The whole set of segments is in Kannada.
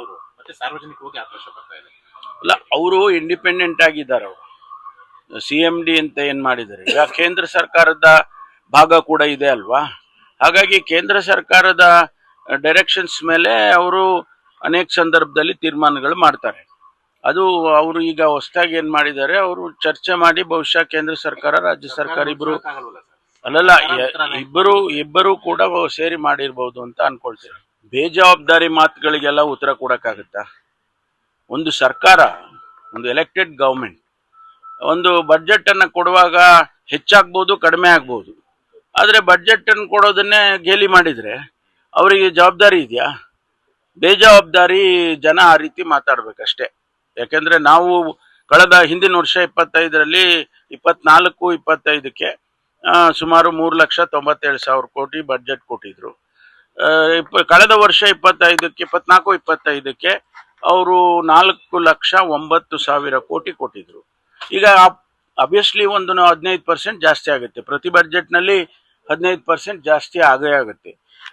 ಅವರು? ಮತ್ತೆ ಸಾರ್ವಜನಿಕವಾಗಿ ಆಕ್ರೋಶ ಪಡ್ತಾ ಇದೆ ಅಲ್ಲ ಅವರು ಇಂಡಿಪೆಂಡೆಂಟ್ ಆಗಿದ್ದಾರೆ ಅವರು. ಸಿ ಎಂ ಡಿ ಅಂತ ಏನ್ ಮಾಡಿದ್ದಾರೆ? ಈಗ ಕೇಂದ್ರ ಸರ್ಕಾರದ ಭಾಗ ಕೂಡ ಇದೆ ಅಲ್ವಾ? ಹಾಗಾಗಿ ಕೇಂದ್ರ ಸರ್ಕಾರದ ಡೈರೆಕ್ಷನ್ಸ್ ಮೇಲೆ ಅವರು ಅನೇಕ ಸಂದರ್ಭದಲ್ಲಿ ತೀರ್ಮಾನಗಳು ಮಾಡ್ತಾರೆ. ಅದು ಅವರು ಈಗ ಹೊಸದಾಗಿ ಏನ್ ಮಾಡಿದ್ದಾರೆ ಅವರು ಚರ್ಚೆ ಮಾಡಿ ಬಹುಶಃ ಕೇಂದ್ರ ಸರ್ಕಾರ ರಾಜ್ಯ ಸರ್ಕಾರ ಇಬ್ಬರು ಅಲ್ಲಲ್ಲ ಇಬ್ಬರು ಇಬ್ಬರು ಕೂಡ ಸೇರಿ ಮಾಡಿರ್ಬಹುದು ಅಂತ ಅನ್ಕೊಳ್ತೇನೆ. ಬೇಜವಾಬ್ದಾರಿ ಮಾತುಗಳಿಗೆಲ್ಲ ಉತ್ತರ ಕೊಡೋಕ್ಕಾಗುತ್ತಾ? ಒಂದು ಸರ್ಕಾರ, ಒಂದು ಎಲೆಕ್ಟೆಡ್ ಗೌರ್ಮೆಂಟ್ ಒಂದು ಬಡ್ಜೆಟ್ ಅನ್ನ ಕೊಡುವಾಗ ಹೆಚ್ಚಾಗ್ಬೋದು, ಕಡಿಮೆ ಆಗ್ಬೋದು. ಆದರೆ ಬಡ್ಜೆಟ್ ಅನ್ನು ಕೊಡೋದನ್ನೇ ಗೇಲಿ ಮಾಡಿದ್ರೆ ಅವರಿಗೆ ಜವಾಬ್ದಾರಿ ಇದೆಯಾ? ಬೇಜವಾಬ್ದಾರಿ ಜನ ಆ ರೀತಿ ಮಾತಾಡ್ಬೇಕಷ್ಟೇ. ಯಾಕೆಂದರೆ ನಾವು ಕಳೆದ ಹಿಂದಿನ ವರ್ಷ ಇಪ್ಪತ್ತೈದರಲ್ಲಿ ಇಪ್ಪತ್ನಾಲ್ಕು, ಇಪ್ಪತ್ತೈದಕ್ಕೆ ಸುಮಾರು ಮೂರು ಲಕ್ಷ ತೊಂಬತ್ತೇಳು ಸಾವಿರ ಕೋಟಿ ಬಡ್ಜೆಟ್ ಕೊಟ್ಟಿದ್ರು. ಕಳೆದ ವರ್ಷ ಇಪ್ಪತ್ತೈದಕ್ಕೆ, ಇಪ್ಪತ್ನಾಲ್ಕು, ಇಪ್ಪತ್ತೈದಕ್ಕೆ ಅವರು ನಾಲ್ಕು ಲಕ್ಷ ಒಂಬತ್ತು ಸಾವಿರ ಕೋಟಿ ಕೊಟ್ಟಿದ್ರು. ಈಗ ಅಬ್ವಿಯಸ್ಲಿ ಒಂದು ಹದಿನೈದು ಪರ್ಸೆಂಟ್ ಜಾಸ್ತಿ ಆಗುತ್ತೆ. ಪ್ರತಿ ಬಜೆಟ್ನಲ್ಲಿ ಹದಿನೈದು ಪರ್ಸೆಂಟ್ ಜಾಸ್ತಿ ಆಗೇ ಆಗುತ್ತೆ.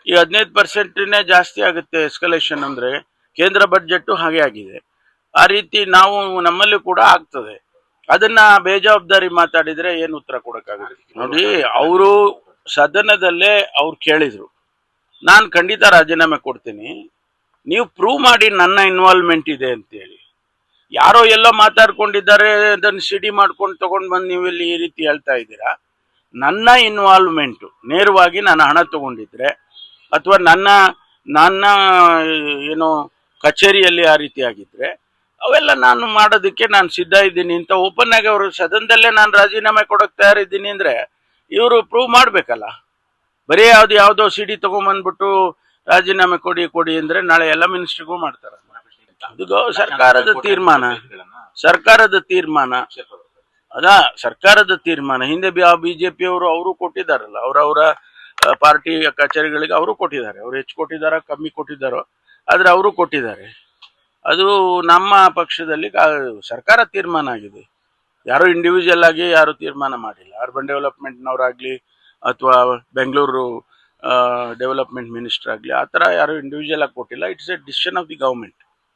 ಈ ಹದಿನೈದು ಪರ್ಸೆಂಟ್ನೇ ಜಾಸ್ತಿ ಆಗುತ್ತೆ ಎಸ್ಕಲೇಷನ್ ಅಂದ್ರೆ ಕೇಂದ್ರ ಬಜೆಟ್ಟು ಹಾಗೆ ಆಗಿದೆ. ಆ ರೀತಿ ನಾವು ನಮ್ಮಲ್ಲಿ ಕೂಡ ಆಗ್ತದೆ. ಅದನ್ನ ಬೇಜವಾಬ್ದಾರಿ ಮಾತಾಡಿದ್ರೆ ಏನು ಉತ್ತರ ಕೊಡಕ್ಕಾಗುತ್ತೆ? ನೋಡಿ, ಅವರು ಸದನದಲ್ಲೇ ಅವ್ರು ಕೇಳಿದ್ರು. ನಾನು ಖಂಡಿತ ರಾಜೀನಾಮೆ ಕೊಡ್ತೀನಿ. ನೀವು ಪ್ರೂವ್ ಮಾಡಿ ನನ್ನ ಇನ್ವಾಲ್ವ್ಮೆಂಟ್ ಇದೆ ಅಂತೇಳಿ. ಯಾರೋ ಎಲ್ಲೋ ಮಾತಾಡ್ಕೊಂಡಿದ್ದಾರೆ, ಅದನ್ನು ಸಿಡಿ ಮಾಡ್ಕೊಂಡು ತಗೊಂಡು ಬಂದು ನೀವು ಇಲ್ಲಿ ಈ ರೀತಿ ಹೇಳ್ತಾ ಇದ್ದೀರಾ? ನನ್ನ ಇನ್ವಾಲ್ವ್ಮೆಂಟು ನೇರವಾಗಿ ನಾನು ಹಣ ತಗೊಂಡಿದ್ರೆ, ಅಥವಾ ನನ್ನ ನನ್ನ, ಏನು, ಕಚೇರಿಯಲ್ಲಿ ಆ ರೀತಿ ಆಗಿದ್ರೆ, ಅವೆಲ್ಲ ನಾನು ಮಾಡೋದಕ್ಕೆ ನಾನು ಸಿದ್ಧ ಇದ್ದೀನಿ ಅಂತ ಓಪನ್ ಆಗಿ ಅವರು ಸದನದಲ್ಲೇ ನಾನು ರಾಜೀನಾಮೆ ಕೊಡೋಕೆ ತಯಾರಿದ್ದೀನಿ ಅಂದರೆ, ಇವರು ಪ್ರೂವ್ ಮಾಡ್ಬೇಕಲ್ಲ. ಬರೀ ಯಾವ್ದು ಯಾವ್ದೋ ಸಿಡಿ ತಗೊಂಬಂದ್ಬಿಟ್ಟು ರಾಜೀನಾಮೆ ಕೊಡಿ ಕೊಡಿ ಅಂದ್ರೆ ನಾಳೆ ಎಲ್ಲ ಮಿನಿಸ್ಟ್ರಿಗೂ ಮಾಡ್ತಾರೆ. ಅದು ಸರ್ಕಾರದ ತೀರ್ಮಾನ. ಸರ್ಕಾರದ ತೀರ್ಮಾನ. ಅದ ಸರ್ಕಾರದ ತೀರ್ಮಾನ. ಹಿಂದೆ ಬಿಜೆಪಿ ಅವರು ಅವರು ಕೊಟ್ಟಿದ್ದಾರಲ್ಲ ಅವರವರ ಪಾರ್ಟಿ ಕಚೇರಿಗಳಿಗೆ ಅವರು ಕೊಟ್ಟಿದ್ದಾರೆ. ಅವ್ರು ಹೆಚ್ಚು ಕೊಟ್ಟಿದ್ದಾರೋ, ಕಮ್ಮಿ ಕೊಟ್ಟಿದ್ದಾರೋ, ಆದ್ರೆ ಅವರು ಕೊಟ್ಟಿದ್ದಾರೆ. ಅದು ನಮ್ಮ ಪಕ್ಷದಲ್ಲಿ ಸರ್ಕಾರ ತೀರ್ಮಾನ ಆಗಿದೆ. ಯಾರು ಇಂಡಿವಿಜುವಲ್ ಆಗಿ ಯಾರು ತೀರ್ಮಾನ ಮಾಡಿಲ್ಲ. ಅರ್ಬನ್ ಡೆವಲಪ್ಮೆಂಟ್ನವರಾಗ್ಲಿ ಅಥವಾ ಬೆಂಗಳೂರು ಡೆವಲಪ್ಮೆಂಟ್ ಮಿನಿಸ್ಟರ್ ಆಗಲಿ, ಆ ಥರ ಯಾರು ಇಂಡಿವಿಜುವಲ್ ಆಗಿ ಕೊಟ್ಟಿಲ್ಲ. It's a decision of the government